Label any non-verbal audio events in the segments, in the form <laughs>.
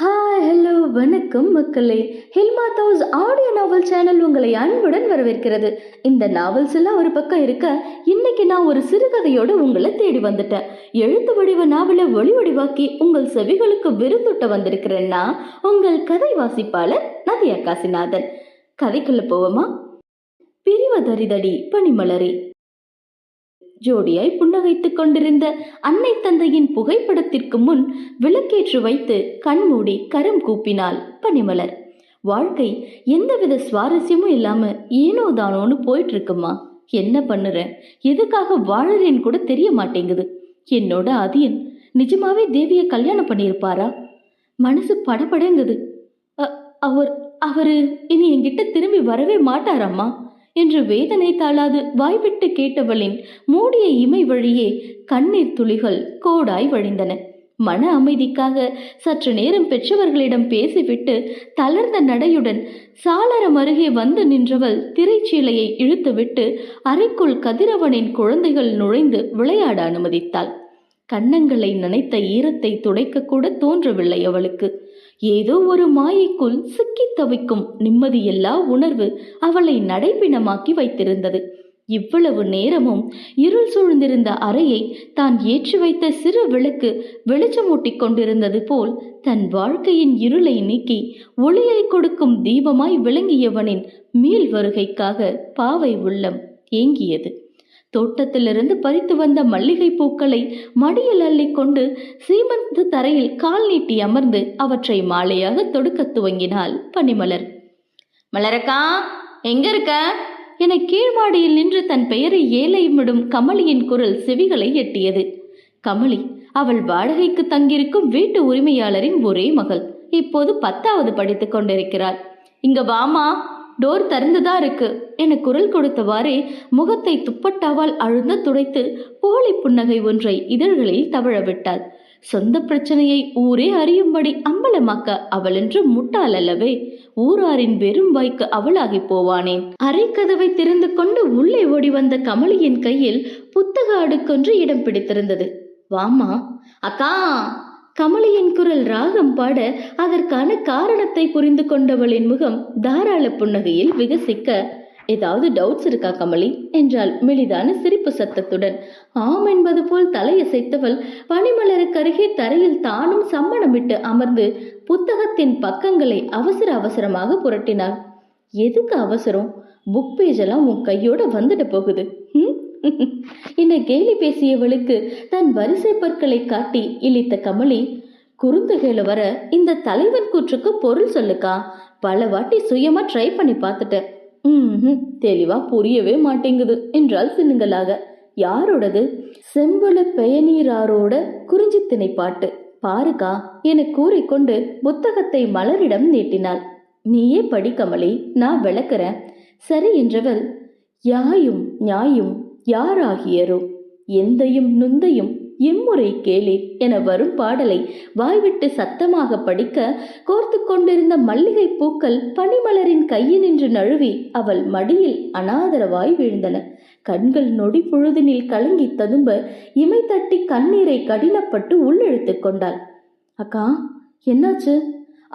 Hi hello வணக்கம் மக்களே. ஹில்மா தௌஸ் audio நாவல் channel உங்களை அன்புடன் வரவேற்கிறது. இந்த நாவல்ஸ் எல்லாம் ஒரு பக்கம் இருக்க இன்னைக்கு நான் ஒரு சிறுகதையோட உங்களை தேடி வந்துட்டேன். எழுத்து வடிவ நாவலை ஒளி வடிவாக்கி உங்கள் செவிகளுக்கு விருந்துட்ட வந்திருக்கிறேன்னா உங்கள் கதை வாசிப்பாளர் நதியா காசிநாதன். கதைக்குள்ள போவோமா? பிரிவதறிதடி பனிமலரி. ஜோடியாய் புன்னகைத்துக் கொண்டிருந்த அன்னை தந்தையின் புகைப்படத்திற்கு முன் விளக்கேற்று வைத்து கண்மூடி கரம் கூப்பினாள் பனிமலர். வாழ்க்கை எந்தவித சுவாரஸ்யமும் இல்லாம ஏனோ தானோன்னு போயிட்டு இருக்குமா என்ன பண்ணுறேன் எதுக்காக வாழறேன்னு கூட தெரிய மாட்டேங்குது. என்னோட அதியன் நிஜமாவே தேவியை கல்யாணம் பண்ணியிருப்பாரா? மனசு படபடங்குது. அவர் அவரு இனி என்கிட்ட திரும்பி வரவே மாட்டாரம்மா. என்று வேதனை தாளாது வாய்விட்டு கேட்டவளின் மூடிய இமை வழியே கண்ணீர் துளிகள் கோடாய் வழிந்தன. மன அமைதிக்காக சற்று நேரம் பெற்றவர்களிடம் பேசிவிட்டு தளர்ந்த நடையுடன் சாளரம் அருகே வந்து நின்றவள் திரைச்சீலையை இழுத்துவிட்டு அறைக்குள் கதிரவனின் குழந்தைகள் நுழைந்து விளையாட அனுமதித்தாள். கன்னங்களை நனைத்த ஈரத்தை துடைக்க கூட தோன்றவில்லை அவளுக்கு. ஏதோ ஒரு மாயைக்குள் சிக்கித் தவிக்கும் நிம்மதியில்லா உணர்வு அவளை நடைப்பிணமாக்கி வைத்திருந்தது. இவ்வளவு நேரமும் இருள் சூழ்ந்திருந்த அறையை தான் ஏற்றி வைத்த சிறு விளக்கு வெளிச்சமூட்டிக் கொண்டிருந்தது போல் தன் வாழ்க்கையின் இருளை நீக்கி ஒளியை கொடுக்கும் தீபமாய் விளங்கியவனின் மீள் வருகைக்காக பாவை உள்ளம் ஏங்கியது. தோட்டத்திலிருந்து பறித்து வந்த மல்லிகை பூக்களை மடியில் அள்ளிக்கொண்டு சீமந்து தரையில் கால் நீட்டி அமர்ந்து அவற்றை மாலையாக தொடுக்கத் துவங்கினாள் பனிமலர். மலரக்கா எங்க இருக்க? என கீழ்மாடியில் நின்று தன் பெயரை ஏலையிடும் கமலியின் குரல் செவிகளை எட்டியது. கமலி அவள் வாடகைக்கு தங்கியிருக்கும் வீட்டு உரிமையாளரின் ஒரே மகள். இப்போது பத்தாவது படித்துக் கொண்டிருக்கிறாள். இங்க வாமா. டோர் திறந்துதான் இருக்கு என குரல் கொடுத்தவாறே முகத்தை துப்பட்டாவால் அழுந்த துடைத்து போலி புன்னகை ஒன்றை இதழ்களில் தவழ விட்டாள். சொந்த பிரச்சனையை ஊரே அறியும்படி அம்பலமாக்க அவளென்று முட்டாள் அல்லவே ஊராரின் வெறும் வாய்க்கு அவளாகி போவானேன். அரைக்கதவை திறந்து கொண்டு உள்ளே ஓடி வந்த கமலியின் கையில் புத்தக அடுக்கொன்று இடம் பிடித்திருந்தது. வாமா அக்கா கமலியின் குரல் ராகம் பாட அதற்கான காரணத்தை புரிந்து கொண்டவளின் முகம் தாராள புன்னகையில் விகசிக்க ஏதாவது டவுட்ஸ் இருக்கா கமலி? என்றாள் மெலிதான சிரிப்பு சத்தத்துடன். ஆம் என்பது போல் தலையசைத்தவள் பனிமலருக்கு அருகே தரையில் தானும் சம்மணமிட்டு அமர்ந்து புத்தகத்தின் பக்கங்களை அவசர அவசரமாக புரட்டினாள். எதுக்கு அவசரம்? புக் பேஜ் எல்லாம் உன் கையோட வந்துட போகுது. ம்? <laughs> என்னை கேலி பேசியவளுக்கு தன் வரிசை பற்களை காட்டி இழித்த கமலி குறுந்தகையில வர இந்த தலைவன் கூற்றுக்கு பொருள் சொல்லுக்கா? பல வாட்டி சுயமா ட்ரை பண்ணி பார்த்துட்டேன். ம்ஹும், தெளிவா புரியவே மாட்டேங்குது என்றால் சின்னுங்களாக யாரோடது? செம்புல பெயநீராரோட குறிஞ்சி திணைப்பாட்டு பாருக்கா என கூறிக்கொண்டு புத்தகத்தை மலரிடம் நீட்டினாள். நீயே படி கமலி நான் விளக்குறேன். சரி என்றவள் யாயும் நியாயும் யாராகியரோ? எந்தையும் நுந்தையும் இம்முறை கேளீர் என வரும் பாடலை வாய்விட்டு சத்தமாக படிக்க கோர்த்து கொண்டிருந்த மல்லிகை பூக்கள் பனிமலரின் கையினின்று நழுவி அவள் மடியில் அனாதரவாய் வீழ்ந்தன. கண்கள் நொடி பொழுதினில் கலங்கி ததும்ப இமை தட்டி கண்ணீரை கடினப்பட்டு உள்ளெழுத்து கொண்டாள். அக்கா என்னாச்சு?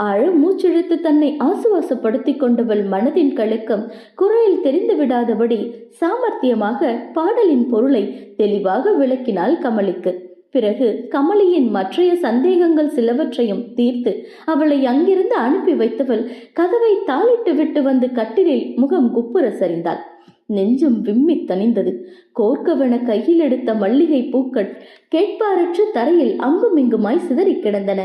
ஆழ மூச்சிழுத்து தன்னை ஆசுவாசப்படுத்திக் கொண்டவள் மனதின் கழுக்கம் குரலில் தெரிந்து விடாதபடி சாமர்த்தியமாக பாடலின் பொருளை தெளிவாக விளக்கினாள் கமலிக்கு. பிறகு கமலியின் மற்றைய சந்தேகங்கள் சிலவற்றையும் தீர்த்து அவளை அங்கிருந்து அனுப்பி வைத்தவள் கதவை தாளிட்டு விட்டு வந்து கட்டிலில் முகம் குப்புற சரிந்தாள். நெஞ்சும் விம்மித் தணிந்தது. கோர்க்கவென கையில் எடுத்த மல்லிகை பூக்கள் கேட்பாரற்று தரையில் அங்கும் இங்குமாய் கிடந்தன.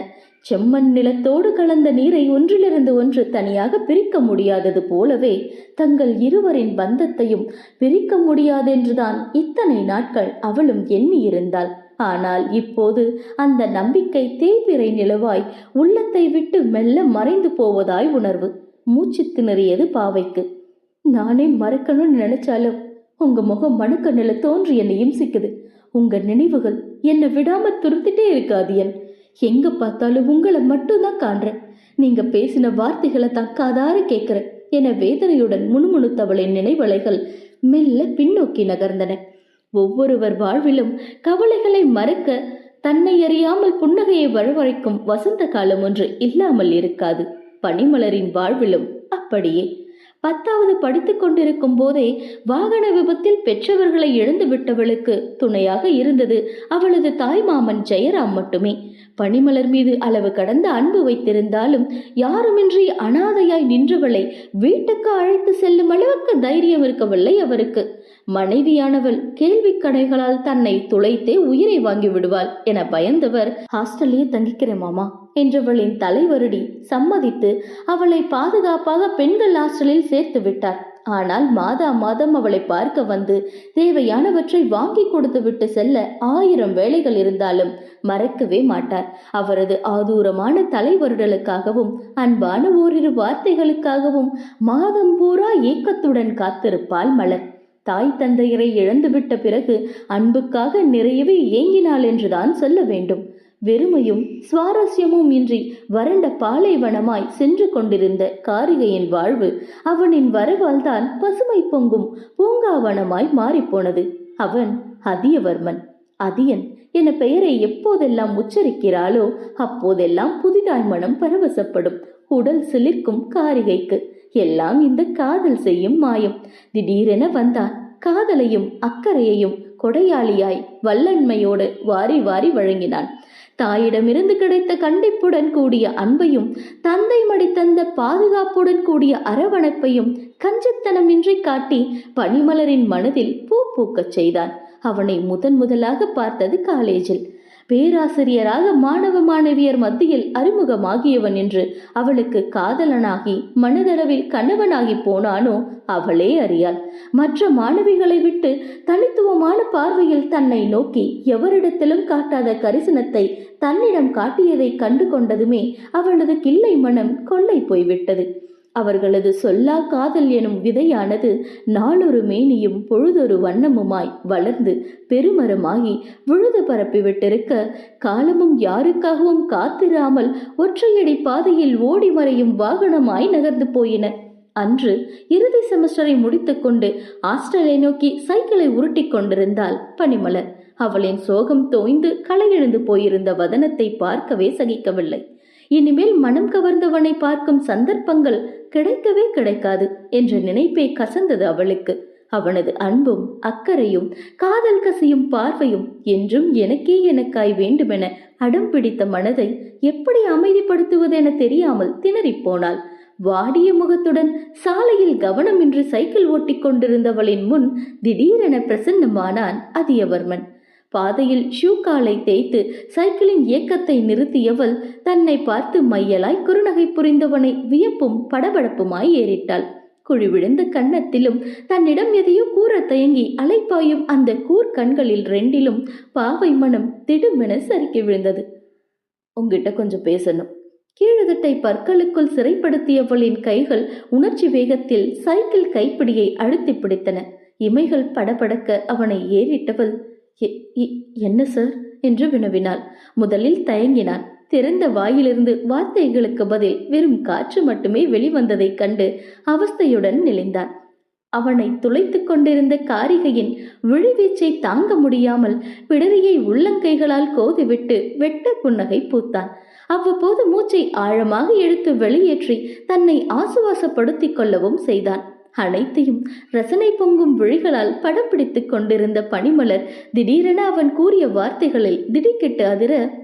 செம்மண் நிலத்தோடு கலந்த நீரை ஒன்றிலிருந்து ஒன்று தனியாக பிரிக்க முடியாதது போலவே தங்கள் இருவரின் பந்தத்தையும் பிரிக்க முடியாதென்றுதான் இத்தனை நாட்கள் அவளும் எண்ணியிருந்தாள். ஆனால் இப்போது அந்த நம்பிக்கை தேய்பிறை நிலவாய் உள்ளத்தை விட்டு மெல்ல மறைந்து போவதாய் உணர்வு. மூச்சு திணறியது பாவைக்கு. நானே மறக்கணும்னு நினைச்சாலும் உங்க முகம் மணுக்கண்ணில தோன்றி என்னை இம்சிக்குது. உங்க நினைவுகள் என்னை விடாம துருத்திட்டே இருக்காது என் எங்க பார்த்தாலும் உங்களை மட்டும்தான் காண்றேன். நீங்க பேசின வார்த்தைகளை தான் கேட்கிறேன். என வேதனையுடன் முணுமுணுத்தவளின் நினைவலைகள் மெல்ல பின்னோக்கி நகர்ந்தன. ஒவ்வொருவர் வாழ்விலும் கவலைகளை மறக்க தன்னை அறியாமல் புன்னகையை வரவழைக்கும் வசந்த காலம் ஒன்று இல்லாமல் இருக்காது. பனிமலரின் வாழ்விலும் அப்படியே. பத்தாவது படித்துக் கொண்டிருக்கும் போதே வாகன விபத்தில் பெற்றவர்களை இழந்து விட்டவளுக்கு துணையாக இருந்தது அவளது தாய் மாமன் ஜெயராம் மட்டுமே. பனிமலர் மீது அளவு கடந்த அன்பு வைத்திருந்தாலும் யாருமின்றி அனாதையாய் நின்றவளை வீட்டுக்கு அழைத்து செல்லும் அளவுக்கு தைரியம் இருக்கவில்லை அவருக்கு. மனைவியானவள் கேள்வி கடைகளால் தன்னை துளைத்தே உயிரை வாங்கி விடுவாள் என பயந்தவர் ஹாஸ்டல்லே தங்கிக்கிறேன் மாமா என்றவளின் தலைவருடி சம்மதித்து அவளை பாதுகாப்பாக பெண்கள் ஹாஸ்டலில் சேர்த்து விட்டார். ஆனால் மாதா மாதம் அவளை பார்க்க வந்து தேவையானவற்றை வாங்கி கொடுத்து விட்டு செல்ல ஆயிரம் வேலைகள் இருந்தாலும் மறக்கவே மாட்டார். அவரது ஆதூரமான தலைவருடலுக்காகவும் அன்பான ஓரிரு வார்த்தைகளுக்காகவும் மாதம் பூரா ஏக்கத்துடன் காத்திருப்பாள் மலர். தாய் தந்தையரை இழந்துவிட்ட பிறகு அன்புக்காக நிறையவே ஏங்கினாள் என்றுதான் சொல்ல வேண்டும். வெறுமையும் சுவாரஸ்யமும் இன்றி வறண்ட பாலைவனமாய் சென்று கொண்டிருந்த காரிகையின் வாழ்வு அவனின் வரவால்தான் பசுமை பொங்கும் பூங்காவனமாய் மாறிப்போனது. அவன் அதியவர்மன். அதியன் என பெயரை எப்போதெல்லாம் உச்சரிக்கிறாளோ அப்போதெல்லாம் புதிதாய் மனம் பரவசப்படும். உடல் சிலிர்க்கும் காரிகைக்கு எல்லாம் இந்த காதல் செய்யும் மாயம். திடீரென வந்தான். காதலையும் அக்கறையையும் கொடையாளியாய் வல்லன்மையோடு வாரி வாரி வழங்கினான். தாயிடமிருந்து கிடைத்த கண்டிப்புடன் கூடிய அன்பையும் தந்தை மடி தந்த பாதுகாப்புடன் கூடிய அரவணைப்பையும் கஞ்சத்தனமின்றி காட்டி பனிமலரின் மனதில் பூ பூக்கச் செய்தான். அவனை முதன் முதலாக பார்த்தது காலேஜில். பேராசிரியராக மாணவ மாணவியர் மத்தியில் அறிமுகமாகியவன் என்று அவளுக்கு காதலனாகி மனதளவில் கணவனாகி போனானோ அவளே அறியாள். மற்ற மாணவிகளை விட்டு தனித்துவமான பார்வையில் தன்னை நோக்கி எவரிடத்திலும் காட்டாத கரிசனத்தை தன்னிடம் காட்டியதை கண்டு கொண்டதுமே அவனது கிள்ளை மனம் கொள்ளை போய்விட்டது. அவர்களது சொல்லா காதல் எனும் விதையானது நாளொரு மேனியும் பொழுதொரு வண்ணமுமாய் வளர்ந்து பெருமரமாகி விழுது பரப்பி விட்டிருக்க காலமும் யாருக்காகவும் காத்திராமல் ஒற்றையடி பாதையில் ஓடி மறையும் வாகனமாய் நகர்ந்து போயின. அன்று இறுதி செமஸ்டரை முடித்துக்கொண்டு ஹாஸ்டலை நோக்கி சைக்கிளை உருட்டி கொண்டிருந்தாள் பனிமலர். அவளின் சோகம் தோய்ந்து களையெழுந்து போயிருந்த வதனத்தை பார்க்கவே சகிக்கவில்லை. இனிமேல் மனம் கவர்ந்தவனை பார்க்கும் சந்தர்ப்பங்கள் கிடைக்கவே கிடைக்காது என்ற நினைப்பே கசந்தது அவளுக்கு. அவனது அன்பும் அக்கறையும் காதல் கசியும் பார்வையும் என்றும் எனக்கே எனக்காய் வேண்டுமென அடம் பிடித்த மனதை எப்படி அமைதிப்படுத்துவதென தெரியாமல் திணறிப்போனாள் வாடிய முகத்துடன் சாலையில் கவனமின்றி சைக்கிள் ஓட்டிக் கொண்டிருந்தவளின் முன் திடீரென பிரசன்னமானான் அதியவர்மன். பாதையில் ஷூ காலை தேய்த்து சைக்கிளின் இயக்கத்தை நிறுத்தியவள் தன்னை பார்த்து மையலாய் குறுநகை புரிந்தவனை வியப்பும் படபடப்புமாய் ஏறிட்டாள். குழி விழுந்த கன்னத்திலும் தன்னிடம் எதையோ கூற தயங்கி அலைப்பாயும் அந்த கூர் கண்களில் ரெண்டிலும் பாவை மனம் திடுமென சறுக்கி விழுந்தது. உங்ககிட்ட கொஞ்சம் பேசணும். கீழதட்டை பற்களுக்குள் சிறைப்படுத்தியவளின் கைகள் உணர்ச்சி வேகத்தில் சைக்கிள் கைப்பிடியை அழுத்தி பிடித்தன. இமைகள் படபடக்க அவனை ஏறிட்டவள் என்ன சார்? என்று வினவினாள். முதலில் தயங்கினான். திறந்த வாயிலிருந்து வார்த்தைகளுக்கு பதில் வெறும் காற்று மட்டுமே வெளிவந்ததைக் கண்டு அவஸ்தையுடன் நெளிந்தான் அவனை துளைத்துக் கொண்டிருந்த காரிகையின் விழிவீச்சை தாங்க முடியாமல் பிடரியை உள்ளங்கைகளால் கோதிவிட்டு வெட்ட புன்னகை பூத்தான். அவ்வப்போது மூச்சை ஆழமாக இழுத்து வெளியேற்றி தன்னை ஆசுவாசப்படுத்திக் கொள்ளவும் செய்தான். அனைத்தையும் ரசனை பொங்கும் விழிகளால் படம் பிடித்துக் கொண்டிருந்த பனிமலர் திடீரென அவன் கூறிய வார்த்தைகளில் திடுக்கிட்டு அதிர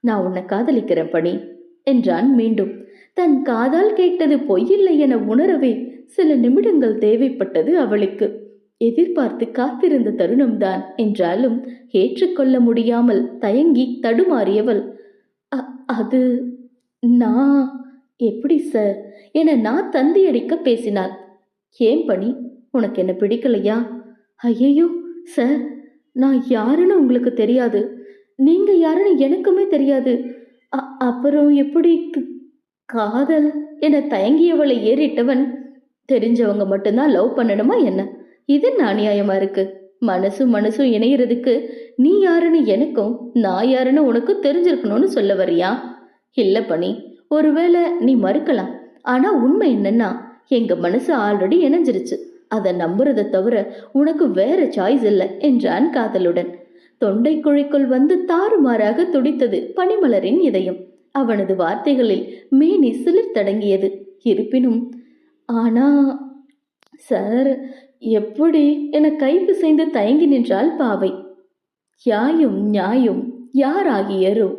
நான் உன்னை காதலிக்கிறேன் பணி என்றான் மீண்டும். தன் காதால் கேட்டது பொய்யில்லை என உணரவே சில நிமிடங்கள் தேவைப்பட்டது அவளுக்கு. எதிர்பார்த்து காத்திருந்த தருணம்தான் என்றாலும் ஏற்றுக்கொள்ள முடியாமல் தயங்கி தடுமாறியவள் "அ- அது நான் எப்படி சார்? என நான் தந்தியடிக்க பேசினாள். ஏன் பணி? உனக்கு என்ன பிடிக்கலையா? ஐயையோ சார் நான் யாருன்னு உங்களுக்கு தெரியாது. நீங்க யாருன்னு எனக்குமே தெரியாது. அ- அப்புறம் எப்படி காதல்? என தயங்கியவளை ஏறிட்டவன் தெரிஞ்சவங்க மட்டும்தான் லவ் பண்ணணுமா என்ன? இது அநியாயமா இருக்கு? மனசு மனசும் இணையறதுக்கு நீ யாருன்னு எனக்கும் நான் யாருன்னு உனக்கும் தெரிஞ்சிருக்கணும்னு சொல்ல வரியா இல்ல பணி ஒருவேளை நீ மறுக்கலாம். ஆனா உண்மை என்னன்னா எங்க மனசு ஆல்ரெடி இணைஞ்சிருச்சு. அதை நம்புறத தவிர உனக்கு வேற சாய்ஸ் இல்லை என்றான் காதலுடன். தொண்டை குழிக்குள் வந்து தாறுமாறாக துடித்தது பனிமலரின் இதயம். அவனது வார்த்தைகளில் மேனி சிலிர்த்தடங்கியது இருப்பினும் ஆனா சார் எப்படி என செய்து தயங்கி நின்றாள் பாவை. யாயும் நியாயும் யாராகியரோ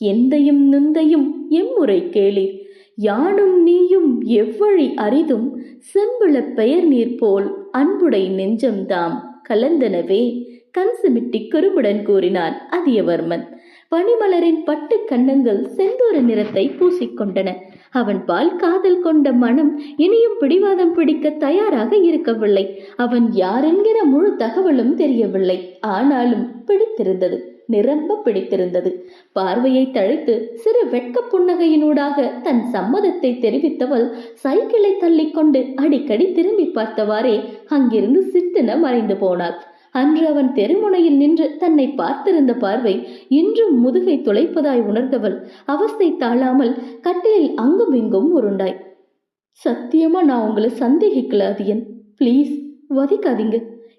எந்தையும் நுந்தையும் எம்முறை கேளீர். யானும் நீயும் எவ்வழி அரிதும் செம்புளப் பெயர் நீர் போல் அன்புடை நெஞ்சம்தாம் கலந்தனவே. கன்சுமிட்டி குறும்புடன் கூறினான் அதியவர்மன். பனிமலரின் பட்டு கண்ணங்கள் செந்தூர நிறத்தை பூசிக்கொண்டன. அவன் பால் காதல் கொண்ட மனம் இனியும் பிடிவாதம் பிடிக்க தயாராக இருக்கவில்லை. அவன் யாரென்கிற முழு தகவலும் தெரியவில்லை. ஆனாலும் பிடித்திருந்தது. நிரம்ப பிடித்திருந்தது. பார்வையை தழைத்து சிறு வெட்க புன்னகையினூடாக தன் சம்மதத்தை தெரிவித்தவள் சைக்கிளை தள்ளிக்கொண்டு அடிக்கடி திரும்பி பார்த்தவாறே அங்கிருந்து சிட்டென மறைந்து போனாள். அன்று அவன் தெருமுனையில் நின்று தன்னை பார்த்திருந்த பார்வை இன்றும் முதுகை துளைப்பதாய் உணர்ந்தவள். அவஸ்தை தாழாமல் கட்டிலில் அங்கும் இங்கும் உருண்டாய். சத்தியமா நான் உங்களை சந்தேகிக்கல அதியன் ப்ளீஸ் வதிக்காதீங்க.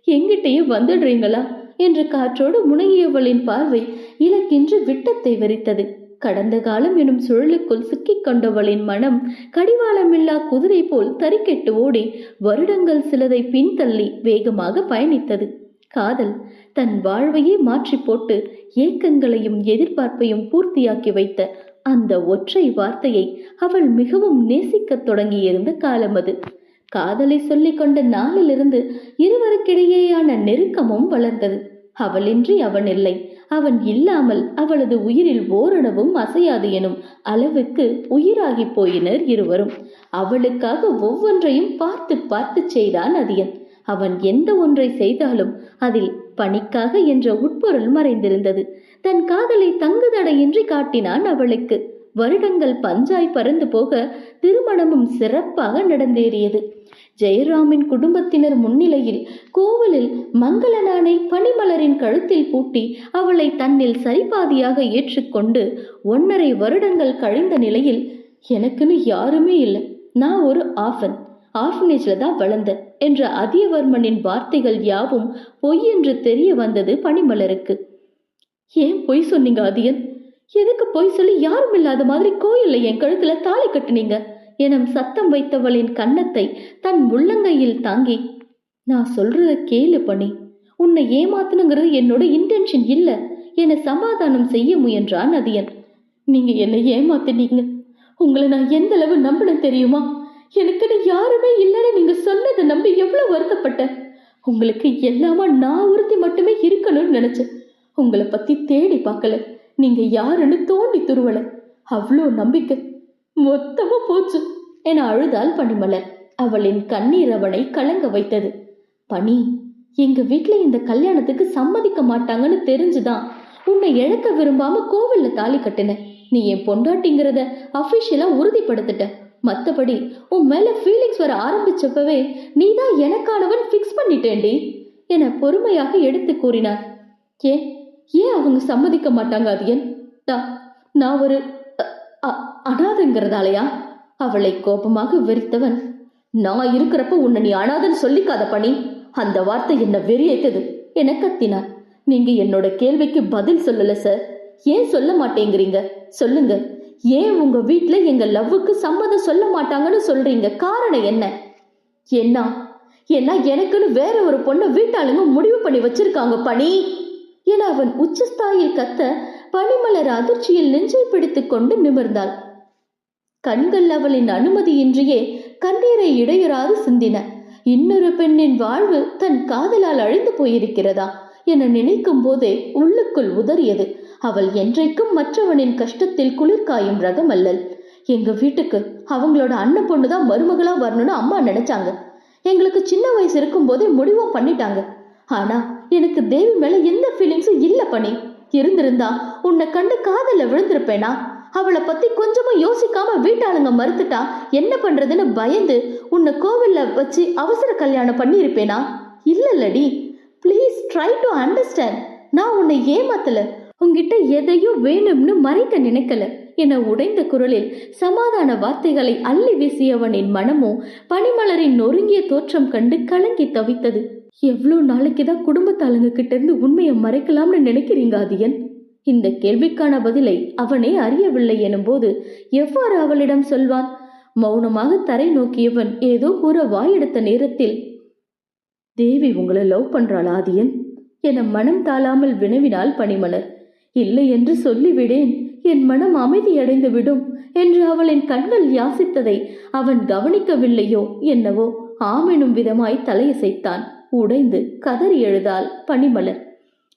எங்கிட்டயே வந்துடுறீங்களா? என்று காற்றோடு முனகியவளின் பார்வை இலக்கின்று விட்டத்தை வெறித்தது கடந்த காலம் எனும் சுழலுக்குள் சிக்கிக் கொண்டவளின் மனம் கடிவாளமில்லா குதிரை போல் தறிக்கெட்டு ஓடி வருடங்கள் சிலதை பின்தள்ளி வேகமாக பயணித்தது. காதல் தன் வாழ்வையே மாற்றி போட்டு ஏக்கங்களையும் எதிர்பார்ப்பையும் பூர்த்தியாக்கி வைத்த அந்த ஒற்றை வார்த்தையை அவள் மிகவும் நேசிக்கத் தொடங்கியிருந்த காலம் அது. காதலை சொல்லிக் கொண்ட நாளிலிருந்து இருவருக்கிடையேயான நெருக்கமும் வளர்ந்தது. அவளின்றி அவன் இல்லை. அவன் இல்லாமல் அவளது உயிரில் ஓரணவும் அசையாது எனும் அளவுக்கு உயிராகி போயினர் இருவரும். அவளுக்காக ஒவ்வொன்றையும் பார்த்து பார்த்து செய்தான் அதியன். அவன் எந்த ஒன்றை செய்தாலும் அதில் பணிக்காக என்ற உட்பொருள் மறைந்திருந்தது. தன் காதலை தங்குதடையின்றி காட்டினான் அவளுக்கு. வருடங்கள் பஞ்சாய் பறந்து போக திருமணமும் சிறப்பாக நடந்தேறியது. ஜெயராமின் குடும்பத்தினர் முன்னிலையில் கோவிலில் மங்களனானை பனிமலரின் கழுத்தில் பூட்டி அவளை தன்னில் சரிபாதியாக ஏற்றுக்கொண்டு ஒன்னரை வருடங்கள் கழிந்த நிலையில் எனக்குன்னு யாருமே இல்லை. நான் ஒரு ஆஃபன் ஆர்ஃபனேஜ்ல தான் வளர்ந்தேன் என்ற அதியவர்மனின் வார்த்தைகள் யாவும் பொய் என்று தெரிய வந்தது பனிமலருக்கு. ஏன் பொய் சொன்னீங்க அதியன் எதுக்கு பொய் சொல்லி யாரும் இல்லாத மாதிரி கோயில்ல என் கழுத்துல தாலி கட்டுனீங்க? எனும் சத்தம் வைத்தவளின் கன்னத்தை தன் உள்ளங்கையில் தாங்கி நான் சொல்றத கேளு பண்ணி உன்னை ஏமாத்தணுங்கிறது என்னோட இன்டென்ஷன் இல்ல. என்னை சமாதானம் செய்ய முயன்றான் அதியன். நீங்க என்னை ஏமாத்தினீங்க. உங்களை நான் எந்த அளவு நம்பினேன் தெரியுமா? எனக்குன்னு யாருமே இல்லைன்னு நீங்க சொன்னதை நம்பி எவ்வளவு வருத்தப்பட்டேன். உங்களுக்கு எல்லாமா நான் ஒருத்தி மட்டுமே இருக்கணும்னு நினைச்சேன். உங்களை பத்தி தேடி பார்க்கல. நீங்க யாருன்னு தோண்டி துருவல. அவ்வளோ நம்பிக்கை. மொத்தமா போச்சு. என அழுதாள் பனிமலர். அவளின் கண்ணீர் அவனை கலங்க வைத்தது. பனி எங்க வீட்டுல இந்த கல்யாணத்துக்கு சம்மதிக்க மாட்டாங்கன்னு தெரிஞ்சுதான். உன்னை இழக்க விரும்பாம கோவில்ல தாலி கட்டினேன் நீ என் பொண்டாட்டிங்கிறத அஃபிஷியலா உறுதிப்படுத்திட்ட. மத்தபடி உன் மேல ஃபீலிங்ஸ் வர ஆரம்பிச்சப்பவே நீதான் எனக்கானவன் ஃபிக்ஸ் பண்ணிட்டேன்டி. என பொறுமையாக எடுத்து கூறினார். ஏன்? ஏன் அவங்க சம்மதிக்க மாட்டாங்க அது ஏன் நான் நான் ஒரு அ- அனாதைங்கிறதாலயா? அவளை கோபமாக வெறுத்தவன். நான் இருக்கிறப்ப உன்னை நீ அனாதன் சொல்லிக்காத பணி அந்த வார்த்தை என்ன வெறியேத்தது. என கத்தினார். நீங்க என்னோட கேள்விக்கு பதில் சொல்லல சார். ஏன் சொல்ல மாட்டேங்கிறீங்க? சொல்லுங்க. ஏன் உங்க வீட்டுல எங்க லவ்வுக்கு சம்மதம் சொல்ல மாட்டாங்கன்னு சொல்றீங்க? காரணம் என்ன? என்ன? ஏன்னா எனக்குன்னு வேற ஒரு பொண்ணை வீட்டாளுங்க முடிவு பண்ணி வச்சிருக்காங்க பணி என அவன் உச்சஸ்தாயில் கத்த பனிமலர் அதிர்ச்சியில் நெஞ்சை பிடித்துக் கொண்டு நிமிர்ந்தாள். கண்கள் அவளின் அனுமதியின்றியே கண்ணீரை இடையறாது சிந்தின. இன்னொரு பெண்ணின் வாழ்வு தன் காதலால் அழிந்து போயிருக்கிறதா என நினைக்கும் போதே உள்ளுக்குள் உதறியது. அவள் என்றைக்கும் மற்றவனின் கஷ்டத்தில் குளிர்காயும் ரகம் அல்லல். எங்க வீட்டுக்கு அவங்களோட அண்ணன் பொண்ணு தான் மருமகளா வரணும்னு அம்மா நினைச்சாங்க. எங்களுக்கு சின்ன வயசு இருக்கும் போதே முடிவும் பண்ணிட்டாங்க. ஆனா எனக்கு தேவி மேல எந்த ஃபீலிங்ஸும் இல்ல பண்ணி இருந்திருந்தா உன்னை கண்டு காதல்ல விழுந்திருப்பேனா? அவளை பத்தி கொஞ்சமும் யோசிக்காம வீட்டாளுங்க மறுத்துட்டா என்ன பண்றதுன்னு பயந்து உன்னை கோவில்ல வச்சு அவசர கல்யாணம் பண்ணியிருப்பேனா? இல்லல்லடி ப்ளீஸ் ட்ரை டு அண்டர்ஸ்டாண்ட் நான் உன்னை ஏமாத்தல. உங்ககிட்ட எதையும் வேணும்னு மறைக்க நினைக்கல. என உடைந்த குரலில் சமாதான வார்த்தைகளை அள்ளி வீசியவனின் மனமும் பனிமலரின் நொறுங்கிய தோற்றம் கண்டு கலங்கி தவித்தது. எவ்வளோ நாளைக்கு தான் குடும்பத்தாளுங்க கிட்டேருந்து உண்மையை மறைக்கலாம்னு நினைக்கிறீங்க அதியன் இந்த கேள்விக்கான பதிலை அவனே அறியவில்லை எனும்போது எவ்வாறு அவளிடம் சொல்வான்? மௌனமாக தரை நோக்கியவன் ஏதோ கூற வாயெடுத்த நேரத்தில் தேவி உங்களை லவ் பண்றாள் ஆதியன். என மனம் தாழாமல் வினவினாள் பணிமலர். இல்லை என்று சொல்லிவிடேன். என் மனம் அமைதியடைந்து விடும் என்று அவளின் கண்கள் யாசித்ததை அவன் கவனிக்கவில்லையோ என்னவோ ஆமெனும் விதமாய் தலையசைத்தான். உடைந்து கதறி எழுதாள் பனிமலர்.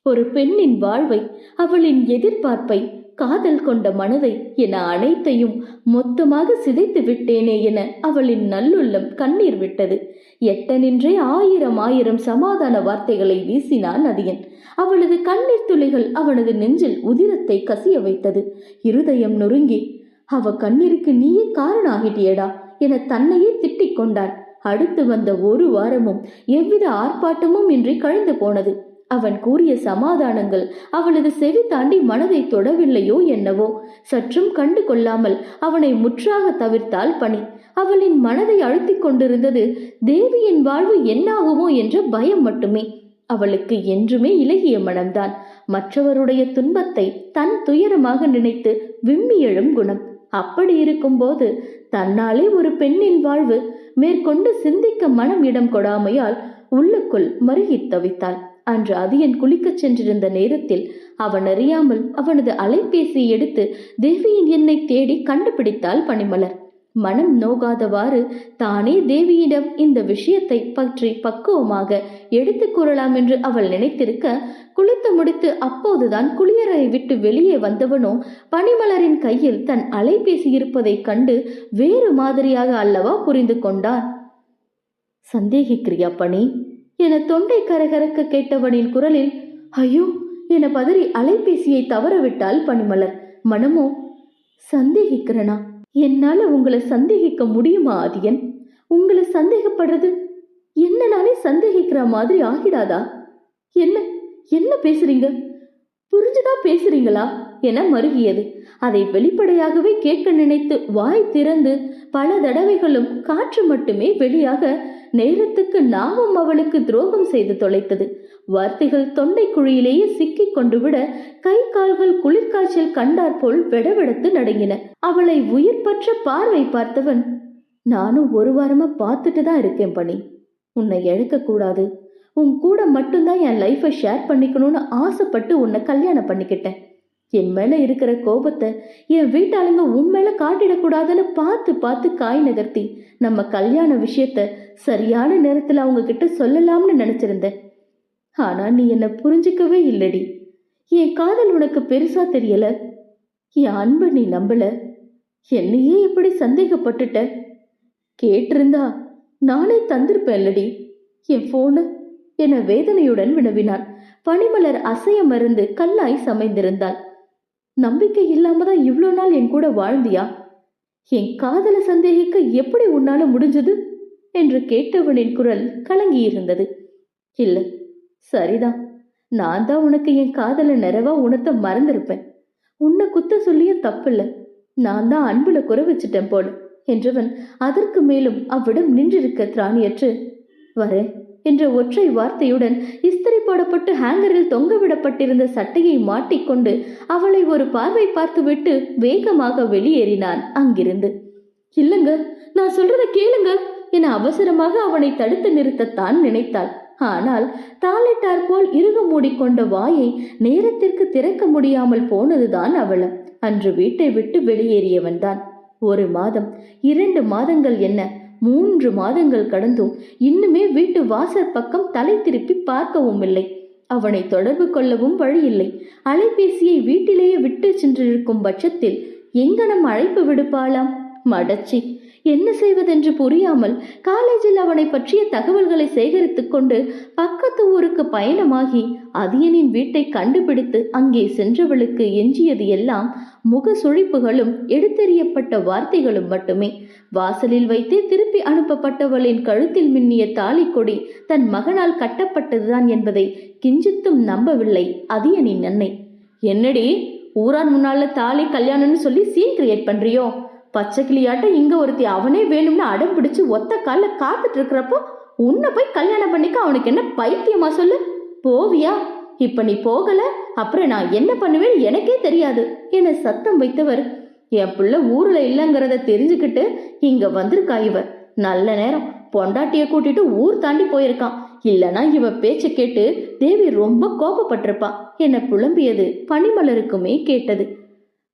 ஒரு பெண்ணின் வாழ்வை அவளின் எதிர்பார்ப்பை காதல் கொண்ட மனதை என அனைத்தையும் மொத்தமாக சிதைத்து விட்டேனே என அவளின் நல்லுள்ளம் கண்ணீர் விட்டது. எட்ட நின்றே ஆயிரம் ஆயிரம் சமாதான வார்த்தைகளை வீசினான் அதியன் அவளது கண்ணீர் துளிகள் அவனது நெஞ்சில் உதிரத்தை கசிய வைத்தது. இருதயம் நொறுங்கி அவ கண்ணீருக்கு நீயே காரணம் ஆகிட்டியடா என தன்னையே திட்டிக் கொண்டான். அடுத்து வந்த ஒரு வாரமும் எவ்வித ஆர்ப்பாட்டமும் இன்றி கழிந்து போனது. அவன் கூறிய சமாதானங்கள் அவளது செவி தாண்டி மனதை தொடவில்லையோ என்னவோ. சற்றும் கண்டு கொள்ளாமல் அவனை முற்றாக தவிர்த்தால் பணி. அவளின் மனதை அழுத்திக் கொண்டிருந்தது தேவியின் வாழ்வு என்னாகுமோ என்ற பயம் மட்டுமே. அவளுக்கு என்றுமே இலகிய மனம்தான். மற்றவருடைய துன்பத்தை தன் துயரமாக நினைத்து விம்மி எழும் குணம். அப்படி இருக்கும்போது தன்னாலே ஒரு பெண்ணின் வாழ்வு மேற்கொண்டு சிந்திக்க மனம் இடம் கொடாமையால் உள்ளுக்குள் மருகித் தவித்தாள். அன்று அதியன் குளிக்கச் சென்றிருந்த நேரத்தில் அவன் அறியாமல் அவனது அலைபேசி எடுத்து தேவியின் எண்ணை தேடி கண்டுபிடித்தாள் பனிமலர். மனம் நோகாதவாறு தானே தேவியிடம் இந்த விஷயத்தை பற்றி பக்குவமாக எடுத்துக் கூறலாம் என்று அவள் நினைத்திருக்க குளித்து முடித்து அப்போதுதான் குளியரை விட்டு வெளியே வந்தவனோ பனிமலரின் கையில் தன் அலைபேசி இருப்பதைக் கண்டு வேறு மாதிரியாக அல்லவா புரிந்து கொண்டான்? சந்தேகிக்கிறியா பணி என தொண்டை கரகரக்க கேட்டவனின் குரலில் ஐயோ என பதறி அலைபேசியை தவறவிட்டாள் பனிமலர். மனமோ? சந்தேகிக்கிறனா? என்னால உங்களை சந்தேகிக்க முடியுமா ஆதியன்? உங்களை சந்தேகப்படுறது? என்ன நானே சந்தேகிக்கிற மாதிரி ஆகிடாதா? என்ன என்ன பேசுறீங்க? புரிஞ்சுதான் பேசுறீங்களா? என மருகியது. அதை வெளிப்படையாகவே கேட்க நினைத்து வாய் திறந்து பல தடவைகளும் காற்று மட்டுமே வெளியாக நேரத்துக்கு நாமும் அவளுக்கு துரோகம் செய்து தொலைத்தது. வார்த்தைகள் தொண்டை குழியிலேயே சிக்கிக் கொண்டு விட கை கால்கள் குளிர்காய்ச்சல் கண்டாற்போல் வெடவெடுத்து நடுங்கின. அவளை உயிர் பற்ற பார்வை பார்த்தவன் நானும் ஒரு வாரமா பார்த்துட்டு தான் இருக்கேன் பணி. உன்னை இழக்க கூடாது உன் கூட மட்டும்தான் என் லைஃப்பை ஷேர் பண்ணிக்கணும்னு ஆசைப்பட்டு உன்னை கல்யாணம் பண்ணிக்கிட்டேன். என் மேலே இருக்கிற கோபத்தை என் வீட்டாளுங்க உன் மேலே காட்டிடக்கூடாதுன்னு பார்த்து பார்த்து காய் நகர்த்தி நம்ம கல்யாண விஷயத்த சரியான நேரத்தில் அவங்க கிட்ட சொல்லலாம்னு நினச்சிருந்தேன். ஆனால் நீ என்னை புரிஞ்சுக்கவே இல்லடி. என் காதல் உனக்கு பெருசாக தெரியல. என் அன்பை நீ நம்பல. என்னையே இப்படி சந்தேகப்பட்டுட்ட. கேட்டிருந்தா நானே தந்திருப்பேன்லடி. என் ஃபோனு என வேதனையுடன் வினவினான் பனிமலர் அசைய மருந்து கல்லாய் சமைந்திருந்தாள். நம்பிக்கை இல்லாம தான் இவ்வளோ நாள் என் கூட வாழ்ந்தியா? என் காதலை சந்தேகிக்க எப்படி உன்னால முடிஞ்சது? என்று கேட்டவனின் குரல் கலங்கியிருந்தது. இல்ல சரிதான். நான் தான் உனக்கு என் காதலை நிறைவா உணர்த்த மறந்திருப்பேன். உன்னை குத்த சொல்லியும் தப்பில்ல. நான் தான் அன்புல குறை வச்சிட்டேன் போல. என்றவன் அதற்கு மேலும் அவ்விடம் நின்றிருக்க திராணியற்று வரேன். என்ற ஒற்றை வார்த்தையுடன் இஸ்திரி போடப்பட்டு ஹேங்கரில் தொங்கவிடப்பட்டிருந்த சட்டையை மாட்டிக்கொண்டு அவளை ஒரு பார்வை பார்த்துவிட்டு வேகமாக வெளியேறினான் அங்கிருந்து. இல்லங்க நான் சொல்றத கேளுங்க என அவசரமாக அவனை தடுத்து நிறுத்தத்தான் நினைத்தாள். ஆனால் தாளிட்டார் போல் இறுக மூடிக்கொண்ட வாயை நேரத்திற்கு திறக்க முடியாமல் போனதுதான் அவளம் அன்று வீட்டை விட்டு வெளியேறியவன்தான். ஒரு மாதம் இரண்டு மாதங்கள் என்ன? மூன்று மாதங்கள் கடந்தும் இன்னுமே வீட்டு வாசற் பக்கம் தலை திருப்பி பார்க்கவும் இல்லை அவனை தொடர்பு கொள்ளவும் வழியில்லை. அலைபேசியை வீட்டிலேயே விட்டு சென்றிருக்கும் பட்சத்தில் எங்கனம் அழைப்பு விடுப்பாளாம்? மடச்சி என்ன செய்வதென்று புரியாமல் காலேஜில் அவனை பற்றிய தகவல்களை சேகரித்துக் கொண்டு பக்கத்து ஊருக்கு பயணமாகி அதியனின் வீட்டை கண்டுபிடித்து அங்கே சென்றவளுக்கு எஞ்சியது எல்லாம் முக சுழிப்புகளும் எடுத்தெறியப்பட்ட வார்த்தைகளும் மட்டுமே. வாசலில் வைத்தே திருப்பி அனுப்பப்பட்டவளின் கழுத்தில் மின்னிய தாலி கொடி தன் மகனால் கட்டப்பட்டதுதான் என்பதை கிஞ்சித்தும் நம்பவில்லை அதியனின் அன்னை. என்னடி? ஊரான் முன்னால தாலி கல்யாணம்னு சொல்லி சீன் கிரியேட் பண்றியோ? பச்சை கிளியாட்ட இங்க ஒருத்தி அவனே வேணும்னு அடம் பிடிச்சு ஒத்த கால்ல காத்துட்டு இருக்கிறப்போ உன்னை போய் கல்யாணம் பண்ணிக்க அவனுக்கு என்ன பைத்தியமா சொல்லு? போவியா? இப்ப நீ போகல அப்புறம் நான் என்ன பண்ணுவேன்னு எனக்கே தெரியாது என சத்தம் வைத்தவர். என் பிள்ளை ஊர்ல இல்லைங்கிறத தெரிஞ்சுக்கிட்டு இங்க வந்திருக்கா இவ. நல்ல நேரம் பொண்டாட்டிய கூட்டிட்டு ஊர் தாண்டி போயிருக்கான். இல்லனா இவ பேச்ச கேட்டு தேவி ரொம்ப கோபப்பட்டிருப்பா. என புலம்பியது பனிமலருக்குமே கேட்டது.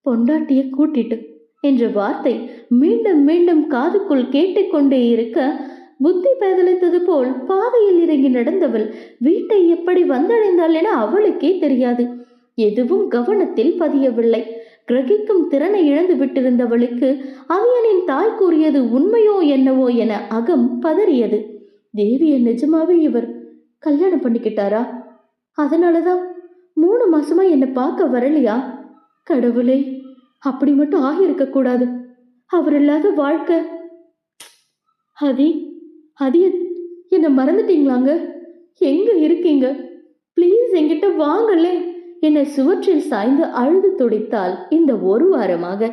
பொண்டாட்டிய கூட்டிட்டு என்ற வார்த்தை மீண்டும் மீண்டும் காதுக்குள் கேட்டுக்கொண்டே இருக்க புத்தி பேதலித்தது போல் பாதையில் இறங்கி நடந்தவள் வீட்டை எப்படி வந்தடைந்தாள் என அவளுக்கே தெரியாது. எதுவும் கவனத்தில் பதியவில்லை. கிரகிக்கும் திறனை இழந்து விட்டிருந்தவளுக்கு அவியனின் தாய் கூறியது உண்மையோ என்னவோ என அகம் பதறியது. தேவிய நிஜமாவே இவர் கல்யாணம் பண்ணிக்கிட்டாரா? அதனாலதான் மூணு மாசமா என்னை பார்க்க வரலையா? கடவுளே! அப்படி மட்டும் ஆகியிருக்க கூடாது. அவர் இல்லாத வாழ்க்கை. அதி அதி என்னை மறந்துட்டீங்களாங்க? எங்க இருக்கீங்க? ப்ளீஸ் என்கிட்ட வாங்கலே. என்னை சுவற்றில் சாய்ந்து அழுது துடித்தால் இந்த ஒரு வாரமாக.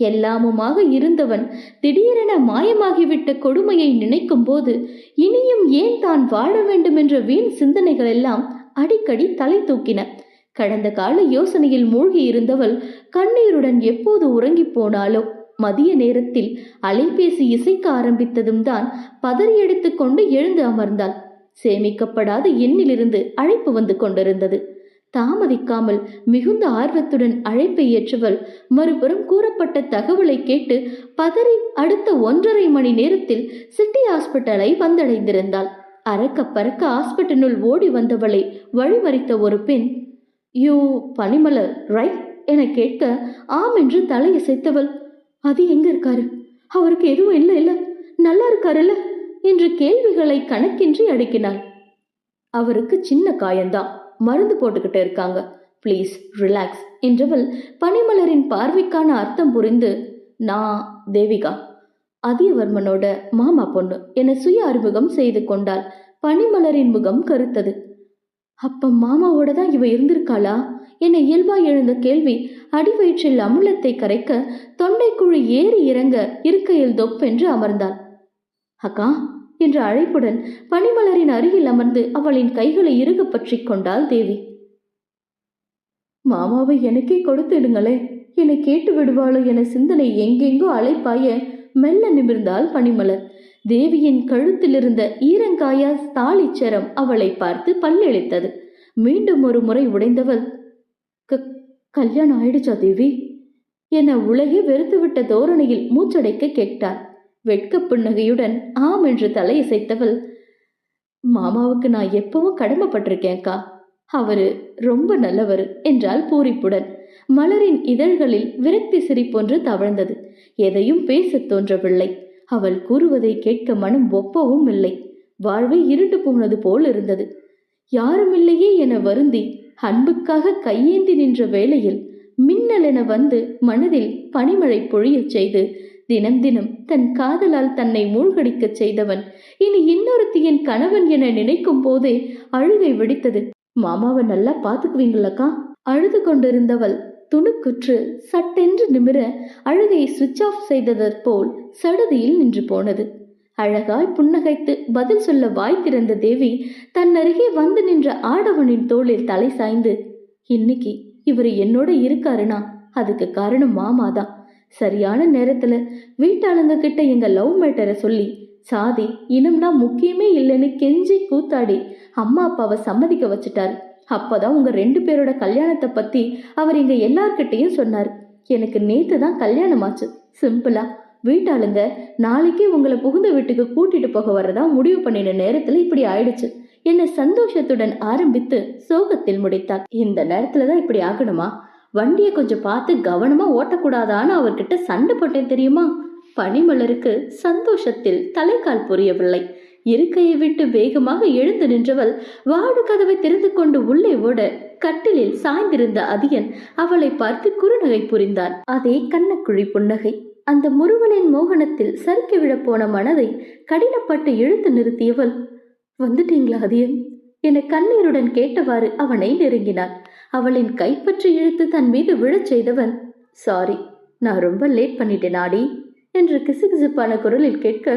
எல்லாமுமாக இருந்தவன் திடீரென மாயமாகிவிட்ட கொடுமையை நினைக்கும் போது இனியும் ஏன் தான் வாழ வேண்டும் என்ற வீண் சிந்தனைகள் எல்லாம் அடிக்கடி தலை தூக்கின? கடந்த கால யோசனையில் மூழ்கி இருந்தவள் கண்ணீருடன் எப்போது உறங்கிப் போனாலோ மதிய நேரத்தில் அலைபேசி இசைக்க ஆரம்பித்ததும் தான் பதறி எடுத்துக்கொண்டு எழுந்து அமர்ந்தாள். சேமிக்கப்படாத எண்ணிலிருந்து அழைப்பு வந்து கொண்டிருந்தது. தாமதிக்காமல் மிகுந்த ஆர்வத்துடன் அழைப்பை ஏற்றவள் மறுபுறம் கூறப்பட்ட தகவலை கேட்டு பதறி அடுத்த ஒன்றரை மணி நேரத்தில் சிட்டி ஹாஸ்பிட்டலை வந்தடைந்திருந்தாள். அறக்க பறக்க ஹாஸ்பிட்டலுள் ஓடி வந்தவளை வழிமறித்த ஒரு பெண் யூ பனிமலர் ரைட் என கேட்க ஆம் என்று தலையசைத்தவள். அது எங்க இருக்காரு? அவருக்கு எதுவும் இல்லை இல்ல. நல்லா இருக்காருல்ல? என்று கேள்விகளை கணக்கின்றி அடுக்கினாள். அவருக்கு சின்ன காயம்தான் மருந்து போட்டுக்கிட்டு இருக்காங்க. ப்ளீஸ் ரிலாக்ஸ் என்றவள் பனிமலரின் பார்வைக்கான அர்த்தம் புரிந்து நான் தேவிகா. அதியவர்மனோட மாமா பொண்ணு என சுய அறிமுகம் செய்து கொண்டாள். பனிமலரின் முகம் கருத்தது. அப்ப மாமாவோட தான் இவ இருந்திருக்காளா? என இயல்பாய் எழுந்த கேள்வி அடி வயிற்றில் அமுலத்தை கரைக்க தொண்டைக்குழு ஏறி இறங்க இருக்கையில் தொப்பென்று அமர்ந்தாள். அக்கா என்ற அழைப்புடன் பனிமலரின் அருகில் அமர்ந்து அவளின் கைகளை இறுக பற்றி கொண்டாள் தேவி. மாமாவை எனக்கே கொடுத்துடுங்களே என்னை கேட்டு விடுவாளோ என சிந்தனை எங்கெங்கோ அழைப்பாய மெல்ல நிமிர்ந்தாள் பனிமலர். தேவியின் கழுத்திலிருந்த ஈரங்காயா தாளிச்சரம் அவளை பார்த்து பல்லெளித்தது மீண்டும் ஒரு முறை உடைந்தவள் "க- கல்யாணம் ஆயிடுச்சா தேவி? என உலகே வெறுத்துவிட்ட தோரணையில் மூச்சடைக்க கேட்டாள். வெட்க புன்னகையுடன் ஆம் என்று தலையசைத்தவள் மாமாவுக்கு நான் எப்பவும் கடமைப்பட்டிருக்கேன்க்கா. அவரு ரொம்ப நல்லவர் என்றால் பூரிப்புடன். மலரின் இதழ்களில் விரக்தி சிரிப்பொன்று தவழ்ந்தது. எதையும் பேசத் தோன்றவில்லை. அவள் கூறுவதை கேட்க மனம் ஒப்பவும் இல்லை. வாழ்வே இருண்டு போனது போல் இருந்தது. யாருமில்லையே என வருந்தி அன்புக்காக கையேந்தி நின்ற வேளையில் மின்னல் என வந்து மனதில் பனிமழை பொழியச் செய்து தினம் தினம் தன் காதலால் தன்னை மூழ்கடிக்கச் செய்தவன் இனி இன்னொருத்தியின் கணவன் என நினைக்கும் போதே அழுகை வெடித்தது. மாமாவை நல்லா பாத்துக்குவீங்களக்கா அழுது கொண்டிருந்தவள் துணுக்குற்று சட்டென்று நிமிர அழுகையை சுவிட்ச் ஆஃப் செய்ததற் போல் சடுதியில் நின்று போனது. அழகாய் புன்னகைத்து பதில் சொல்ல வாய் திறந்த தேவி தன் அருகே வந்து நின்ற ஆடவனின் தோளில் தலை சாய்ந்து இன்னைக்கு இவர் என்னோட இருக்காருனா? அதுக்கு காரணம் மாமாதான் சரியான நேரத்துல வீட்டாளுங்க கிட்ட எங்க லவ் மேட்டரை சொல்லி சாதி இனம்னா முக்கியமே இல்லைன்னு கெஞ்சி கூத்தாடி அம்மா அப்பாவை சம்மதிக்க வச்சுட்டாரு. அப்போதான் உங்கள் ரெண்டு பேரோட கல்யாணத்தை பற்றி அவர் இங்கே எல்லார்கிட்டேயும் சொன்னார். எனக்கு நேற்று தான் கல்யாணம் ஆச்சு சிம்பிளா. வீட்டாளுங்க நாளைக்கே உங்களை புகுந்த வீட்டுக்கு கூட்டிட்டு போக வர்றதா முடிவு பண்ணின நேரத்தில் இப்படி ஆயிடுச்சு. என்னை சந்தோஷத்துடன் ஆரம்பித்து சோகத்தில் முடித்தார் இந்த நேரத்துல தான் இப்படி ஆகணுமா? வண்டியை கொஞ்சம் பார்த்து கவனமா ஓட்டக்கூடாதான்னு அவர்கிட்ட சண்டை போட்டேன் தெரியுமா? பனிமலருக்கு சந்தோஷத்தில் தலைக்கால் புரியவில்லை. இருக்கையை விட்டு வேகமாக எழுந்து நின்றவள் வாடு கதவை திறந்து கொண்டு உள்ளே ஓட கட்டிலில் சாய்ந்திருந்த அதியன் அவளை பார்த்து குறுநகை புரிந்தான் அதே கண்ணக்குழி புன்னகை. அந்த முருகனின் மோகனத்தில் சறுக்கி விழப் போன மனதை கடினப்பட்டு இழுத்து நிறுத்தியவள் வந்துட்டீங்களா அதியன்? என கண்ணீருடன் கேட்டவாறு அவனை நெருங்கினான் அவளின் கைப்பற்றி இழுத்து தன் மீது விழச் செய்தவன் சாரி நான் ரொம்ப லேட் பண்ணிட்டேன் ஆடி என்று கிசுகிசுப்பான குரலில் கேட்க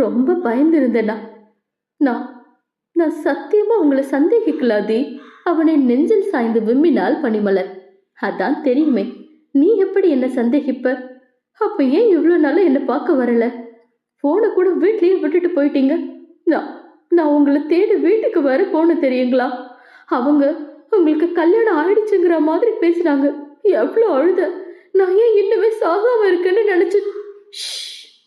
ரொம்ப பயந்திருந்தேனா? நான் நான் சத்தியமா உங்களை சந்தேகிக்கலாதி. அவனை நெஞ்சில் சாய்ந்து விம்மினாள் பனிமலர். அதான் தெரியுமே நீ எப்படி என்ன சந்தேகிப்ப? அப்ப ஏன் இவ்வளோ நாளா என்னை பார்க்க வரல? போனை கூட வீட்லயே விட்டுட்டு போயிட்டீங்க. நான் நான் உங்களை தேடி வீட்டுக்கு வர போன தெரியுங்களா? அவங்க உங்களுக்கு கல்யாணம் ஆயிடுச்சுங்கிற மாதிரி பேசுறாங்க. எவ்வளோ அழுத. நான் ஏன் இன்னுமே சாகாம இருக்கேன்னு நினைச்சு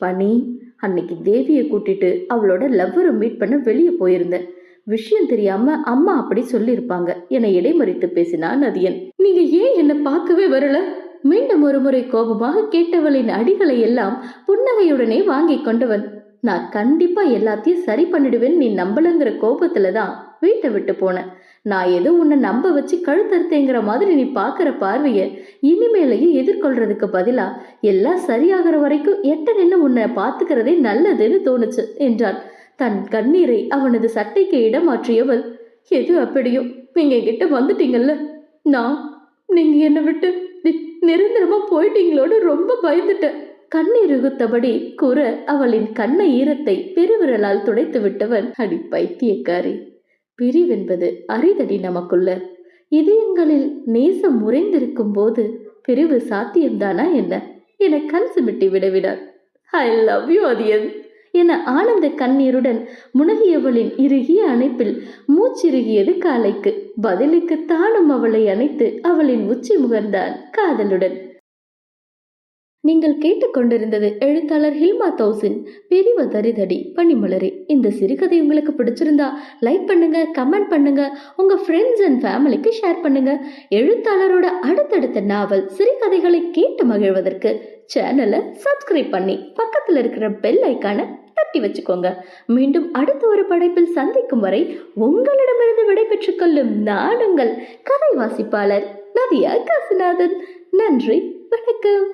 பனி. அன்னைக்கு தேவியை கூட்டிட்டு அவளோட லவ்வரை மீட் பண்ண வெளியே போயிருந்தேன். விஷயம் தெரியாம அம்மா அப்படி சொல்லியிருப்பாங்க. என இடைமறித்து பேசினான் நதியன் நீங்க ஏன் என்ன பார்க்கவே வரல? மீண்டும் ஒரு முறை கோபமாக கேட்டவளின் அடிகளை எல்லாம் புன்னகையுடனே வாங்கி கொண்டவன். நான் கண்டிப்பா எல்லாத்தையும் சரி பண்ணிடுவேன் நீ நம்பலங்கிற கோபத்துல தான் வீட்டை விட்டு போனேன். நான் ஏதோ உன்னை நம்ப வச்சு கழுத்தறுத்தேங்கிற மாதிரி நீ பார்க்குற பார்வையை இனிமேலையும் எதிர்கொள்றதுக்கு பதிலாக எல்லாம் சரியாகிற வரைக்கும் எட்ட நின்று உன்னை பார்த்துக்கிறதே நல்லதுன்னு தோணுச்சு என்றான் தன் கண்ணீரை அவனது சட்டைக்கு இடமாற்றியவள் எது அப்படியோ நீங்கள் என்கிட்ட வந்துட்டீங்கல்ல? நான் நீங்கள் என்னை விட்டு நி- போயிட்டீங்களோடு ரொம்ப பயந்துட்டேன். கண்ணீர் உகுத்தபடி கூற அவளின் கண்ண ஈரத்தை பெருவிரலால் துடைத்து விட்டவன் அடி பைத்தியக்காரி பிரிவென்பது அரிதடி நமக்குள்ள. இதயங்களில் நேசம் முறைந்திருக்கும் போது பிரிவு சாத்தியம்தானா என்ன? என கண் சிமிட்டி விடவிடார் ஐ லவ் யூ அதியன் என ஆனந்த கண்ணீருடன் முனகியவளின் இறுகிய அணைப்பில் மூச்சிறுகியது காலைக்கு. பதிலுக்கு தானும் அவளை அணைத்து அவளின் உச்சி முகர்ந்தான் காதலுடன். நீங்கள் கேட்டுக்கொண்டிருந்தது எழுத்தாளர் ஹில்மா தௌசின் பிரிவு தரிதடி பனிமலரே. இந்த சிறுகதை உங்களுக்கு பிடிச்சிருந்தா லைக் பண்ணுங்க கமெண்ட் பண்ணுங்க உங்க ஃப்ரெண்ட்ஸ் அண்ட் ஃபேமிலிக்கு ஷேர் பண்ணுங்க. எழுத்தாளரோட அடுத்தடுத்த நாவல் சிறுகதைகளை கேட்டு மகிழ்வதற்கு சேனலை சப்ஸ்கிரைப் பண்ணி பக்கத்தில் இருக்கிற பெல் ஐக்கானை தட்டி வச்சுக்கோங்க. மீண்டும் அடுத்த ஒரு படைப்பில் சந்திக்கும் வரை உங்களிடமிருந்து விடைபெற்றுக் கொள்ளும் நான் உங்கள் கதை வாசிப்பாளர் நதியா காசிநாதன். நன்றி வணக்கம்.